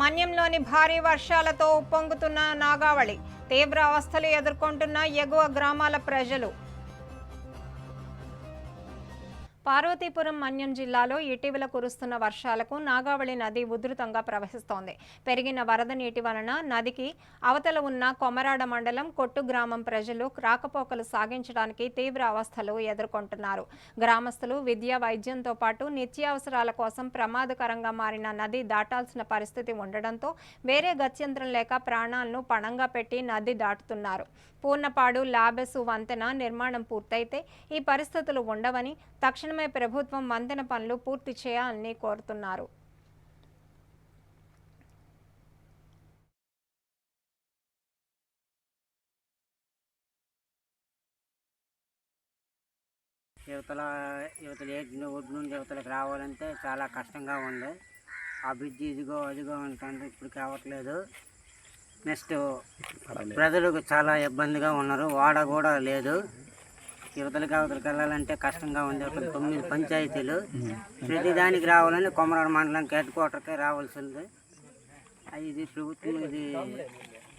మన్యంలోని భారీ వర్షాలతో ఉప్పొంగుతున్న నాగావళి. తీవ్ర అవస్థలు ఎదుర్కొంటున్న ఎగువ గ్రామాల ప్రజలు. పార్వతీపురం మన్యం జిల్లాలో ఇటీవల కురుస్తున్న వర్షాలకు నాగావళి నది ఉధృతంగా ప్రవహిస్తోంది. పెరిగిన వరద నీటి వలన నదికి అవతల ఉన్న కొమరాడ మండలం కొట్టు గ్రామం ప్రజలు రాకపోకలు సాగించడానికి తీవ్ర అవస్థలు ఎదుర్కొంటున్నారు. గ్రామస్తులు విద్య వైద్యంతో పాటు నిత్యావసరాల కోసం ప్రమాదకరంగా మారిన నది దాటాల్సిన పరిస్థితి ఉండడంతో వేరే గత్యంతరం లేక ప్రాణాలను పణంగా పెట్టి నది దాటుతున్నారు. పూర్ణపాడు లాబెసు వంతెన నిర్మాణం పూర్తయితే ఈ పరిస్థితులు ఉండవని తక్షణమే ప్రభుత్వం వంతెన పనులు పూర్తి చేయాలని కోరుతున్నారు. యువతల యువతల ఏటి ఒడ్డు నుండి యువతలకు రావాలంటే చాలా కష్టంగా ఉంది. ఆ బ్రిడ్జి ఇదిగో అదిగో అంటుంది ఇప్పుడు కావట్లేదు నెక్స్ట్ ప్రజలకు చాలా ఇబ్బందిగా ఉన్నారు. వాడ కూడా లేదు. యువతలకు అవతలకు వెళ్ళాలంటే కష్టంగా ఉంది అక్కడ తొమ్మిది పంచాయతీలు. ప్రతి దానికి రావాలని కొమరాడు మండలానికి హెడ్ క్వార్టర్కే రావాల్సింది. అది ఇది ప్రభుత్వం ఇది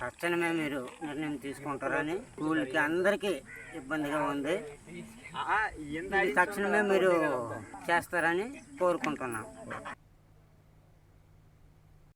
తక్షణమే మీరు నిర్ణయం తీసుకుంటారని స్కూల్కి అందరికీ ఇబ్బందిగా ఉంది. తక్షణమే మీరు చేస్తారని కోరుకుంటున్నాం.